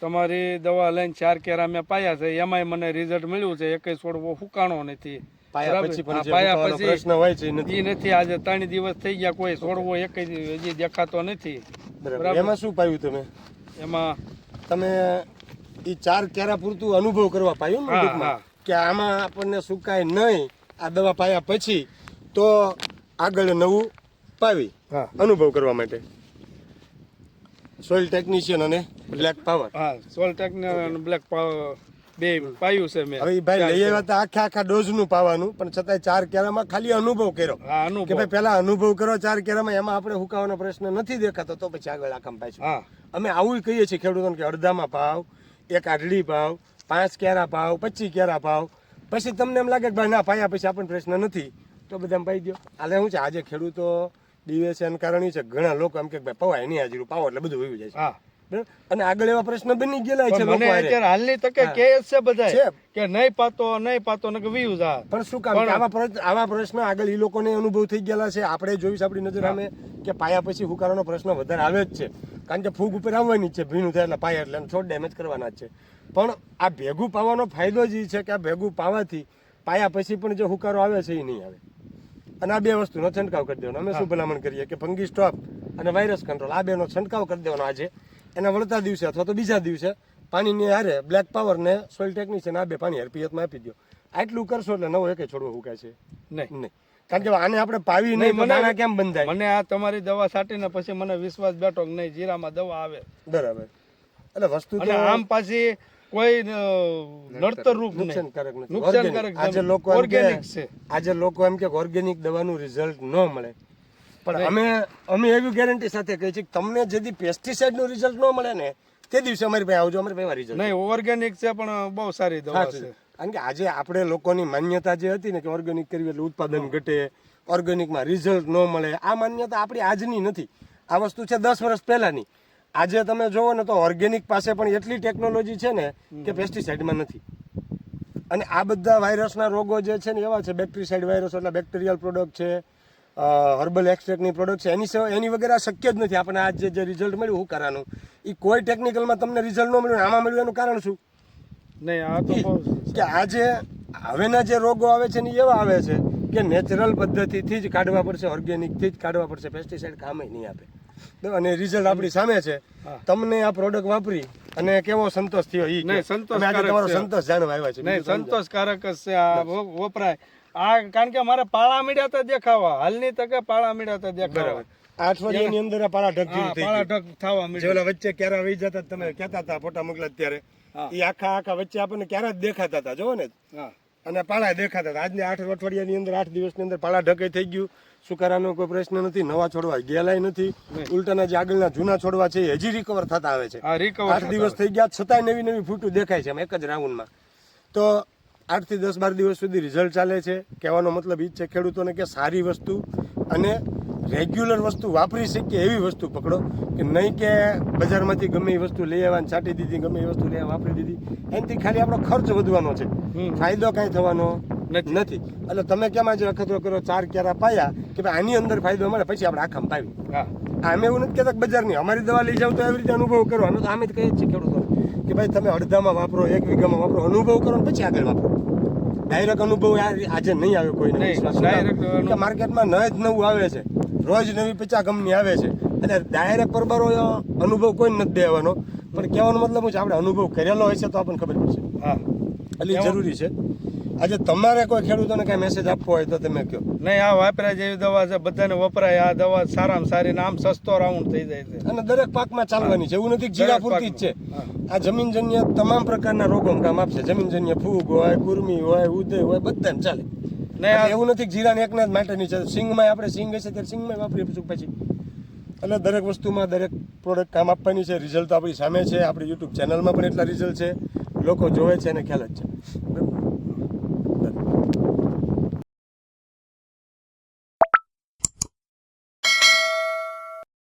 તમારી દવા લઈને ચાર કેરા મેં પાયા છે એમાંય મને રિઝલ્ટ મળ્યું છે એકય છોડવો ફૂકાણો નથી. પાયા પછી પ્રશ્ન હોય છે એ નથી. આજે ત્રણ દિવસ થઈ ગયા કોઈ છોડવો એક હજી દેખાતો નથી. બરાબર. એમાં શું પાયું તમે? એમાં તમે એ ચાર કેરા પૂરતું અનુભવ કરવા પાયું ને કે આમાં આપણને સુકાય નહીં આ દવા પાયા પછી તો આગળ નવું પાવી અનુભવ કરવા માટે. સોઇલ ટેકનિશિયન અને બ્લેક પાવર હા સોલટેક ને બ્લેક બે પાયું છે મેં. હવે ભાઈ લઈ આવ્યા હતા આખા આખા ડોઝનું પાવાનું પણ છતાંય ચાર કેરામાં ખાલી અનુભવ કર્યો. કે ભાઈ પેલા અનુભવ કરો ચાર કેરામાં એમાં આપણે હુકાવાનો પ્રશ્ન નથી દેખાતો તો પછી આગળ આખમ પાછું. અમે આવું કહીએ છીએ ખેડૂતોને કે અડધામાં પાવ એક આડલી પાવ પાંચ કેરા પાવ પચીસ કેરા પાવ. પછી તમને એમ લાગે કે ભાઈ ના પાયા પછી આપણને પ્રશ્ન નથી. તો બધા પાઈ દો હાલે શું છે આજે ખેડૂતો ડિવેશન કારણે છે ઘણા લોકો એમ કે ભાઈ પવાય નહીં હાજરું પાવો એટલે બધું વયું જાય છે. હા? અને આગળ એવા પ્રશ્ન બની ગયેલા છે મને અત્યારે હાલની તકે કે છે બધા. કે નહીં પાતો નહીં પાતો ને વ્યૂઝ આ પણ શું કામ? આવા પ્રશ્ન આવા પ્રશ્ન આગળ એ લોકોને અનુભવ થઈ ગયેલા છે. આપણે જોઈશ આપણી નજર સામે કે પાયા પછી હુકારાનો પ્રશ્ન વધારે આવે જ છે. કારણ કે ફૂગ ઉપર આવવાની જ છે ભીનું થાય એટલે પાયા એટલે એને ડેમેજ કરવાના જ છે. પણ આ ભેગું પાવાનો ફાયદો જ એ છે કે આ ભેગું પાવાથી પાયા પછી પણ જે હુકારો આવે છે એ નહીં આવે. અને આ બે વસ્તુનો છંટકાવ કરી દેવાનો. અમે શું ભલામણ કરીએ કે ફંગી સ્ટોપ અને વાયરસ કંટ્રોલ આ બેનો છંટકાવ કરી દેવાનો આજે. એના વળતા દિવસે અથવા તો બીજા દિવસે પાણીની હારે બ્લેક પાવર ને સોઇલ ટેકનિશિયન આ બે પાણી હારે આપી દો આટલું કરશો એટલે નવો એકે છોડવો હુકાય છે? નહીં. નહીં. કારણ કે આને આપણે પાવી નહીં મને- કેમ બંધાય? મને આ તમારી દવા છાંટીને પછી મને વિશ્વાસ બેઠો કે નહીં જીરામાં દવા આવે. બરાબર. એટલે વસ્તુ તો આમ પાછી કોઈ નડતર રૂપ નુકસાનકારક નથી. નુકસાનકારક. આજે લોકો ઓર્ગેનિક છે. આજે લોકો એમ કે ઓર્ગેનિક દવાનું રિઝલ્ટ ન મળે. પણ અમે અમે એવી ગેરંટી સાથે કહી છીએ કે તમને જેથી પેસ્ટિસાઇડનું રિઝલ્ટ ન મળે ને તે દિવસે અમારી પાસે આવજો અમારી પાસે રિઝલ્ટ નહીં ઓર્ગેનિક છે પણ બહુ સારી દવા છે. કારણ કે આજે આપણે લોકોની માન્યતા જે હતી ને કે ઓર્ગેનિક કરવી એટલે ઉત્પાદન ઘટે ઓર્ગેનિકમાં રિઝલ્ટ ન મળે આ માન્યતા આપણી આજની નથી. આ વસ્તુ છે દસ વર્ષ પહેલાની. આજે તમે જોવો ને તો ઓર્ગેનિક પાસે પણ એટલી ટેકનોલોજી છે ને કે પેસ્ટિસાઇડમાં નથી. અને આ બધા વાયરસના રોગો જે છે ને એવા છે બેક્ટેરિસાઇડ વાયરસ એટલે બેક્ટેરિયલ પ્રોડક્ટ છે હર્બલ એક્સટ્રેક્ટની પ્રોડક્ટ છે. એની એની વગેરે આ શક્ય જ નથી. આપણે આ જે રિઝલ્ટ મળ્યું હું કરવાનું એ કોઈ ટેકનિકલમાં તમને રિઝલ્ટ ન મળ્યું આમાં મળ્યું એનું કારણ શું? નહીં આ તો કે આજે હવેના જે રોગો આવે છે ને એવા આવે છે કે નેચરલ પદ્ધતિથી જ કાઢવા પડશે ઓર્ગેનિકથી જ કાઢવા પડશે. પેસ્ટિસાઇડ કામે નહીં આપે? અને રિઝલ્ટ આપણી સામે છે. તમને આ પ્રોડક્ટ વાપરી અને કેવો સંતોષ થયો ઈ નહીં, તમારો સંતોષ જાણવા આવ્યા છે નહીં સંતોષકારક જ છે આ વપરાય. આ કારણ કે મારે પાળા મીડ્યા તો દેખાવા. હાલની તકે પાળા મીડ્યા તો દેખાવા. અઠવાડિયાની અંદર પાળા ઢગ પાળા. ઢગ થવા મીડ્યા. વચ્ચે ક્યારે વહી જતા તમે કહેતા હતા ફોટા મોકલા ત્યારે. એ આખા આખા વચ્ચે આપણને ક્યારે જ દેખાતા હતા જોવો ને. હા. અને પાળા દેખાતા હતા. આજની આઠ અઠવાડિયાની અંદર આઠ દિવસની અંદર પાળા ઢકે થઈ ગયું. સુકારાનો કોઈ પ્રશ્ન નથી. નવા છોડવા ગયેલાય નથી. ઉલટાના જે આગળના જૂના છોડવા છે એ હજી રિકવર થતા આવે છે. આઠ દિવસ થઈ ગયા છતાંય નવી નવી ફૂટું દેખાય છે એક જ રાઉન્ડમાં. તો આઠથી દસ બાર દિવસ સુધી રિઝલ્ટ ચાલે છે. કહેવાનો મતલબ એ જ છે ખેડૂતોને કે સારી વસ્તુ અને રેગ્યુલર વસ્તુ વાપરી શકીએ એવી વસ્તુ પકડો કે નહીં કે બજારમાંથી ગમે એ વસ્તુ લઈ આવવાની છાંટી દીધી ગમે એ વસ્તુ લઈ વાપરી દીધી. એનાથી ખાલી આપણો ખર્ચ વધવાનો છે. ફાયદો કાંઈ થવાનો નથી. એટલે તમે કેમ આજે અખતરો કરો ચાર ક્યારા પાયા કે ભાઈ આની અંદર ફાયદો મળે પછી આપણે આખામ પાવી અમે એવું નથી કહેતા કે બજારની અમારી દવા લઈ જાવ તો એવી રીતે અનુભવ કરો. અમે તો અમે જ કહીએ છીએ ખેડૂતો કે ભાઈ તમે અડધામાં વાપરો એક વીઘામાં વાપરો અનુભવ કરો ને પછી આગળ વાપરો. ડાયરેક્ટ અનુભવ આજે નહીં આવે કોઈને. માર્કેટમાં ન જ નવું આવે છે. રોજ નવી પચા કંપની આવે છે. એટલે ડાયરેક્ટ પરબરો અનુભવ કોઈ નથી દેવાનો. પણ કહેવાનો મતલબ છે આપણે અનુભવ કરેલો હોય છે તો આપણને ખબર પડશે. હા. એટલે જરૂરી છે. આજે તમારે કોઈ ખેડૂતોને કાંઈ મેસેજ આપવો હોય તો તમે કહો. નહીં આ વાપરાય જેવી દવા છે બધાને વપરાય. આ દવા સારામાં સારી નામ આમ સસ્તો રાઉન્ડ થઈ જાય છે. અને દરેક પાકમાં ચાલવાની છે એવું નથી જીરા પૂરતી જ છે. આ જમીનજન્ય તમામ પ્રકારના રોગો કામ આપશે. જમીનજન્ય ફૂગ હોય કુર્મી હોય ઉદય હોય બધાને ચાલે. એવું નથી જીરાને એકના જ માટેની છે. સિંગમાં આપણે સિંગ હશે ત્યારે સિંગમાં વાપરીએ પછી પછી. એટલે દરેક વસ્તુમાં દરેક પ્રોડક્ટ કામ આપવાની છે. રિઝલ્ટ તો આપણી સામે છે. આપણી યુટ્યુબ ચેનલમાં પણ એટલા રિઝલ્ટ છે. લોકો જોવે છે અને ખ્યાલ જ છે. બરાબર?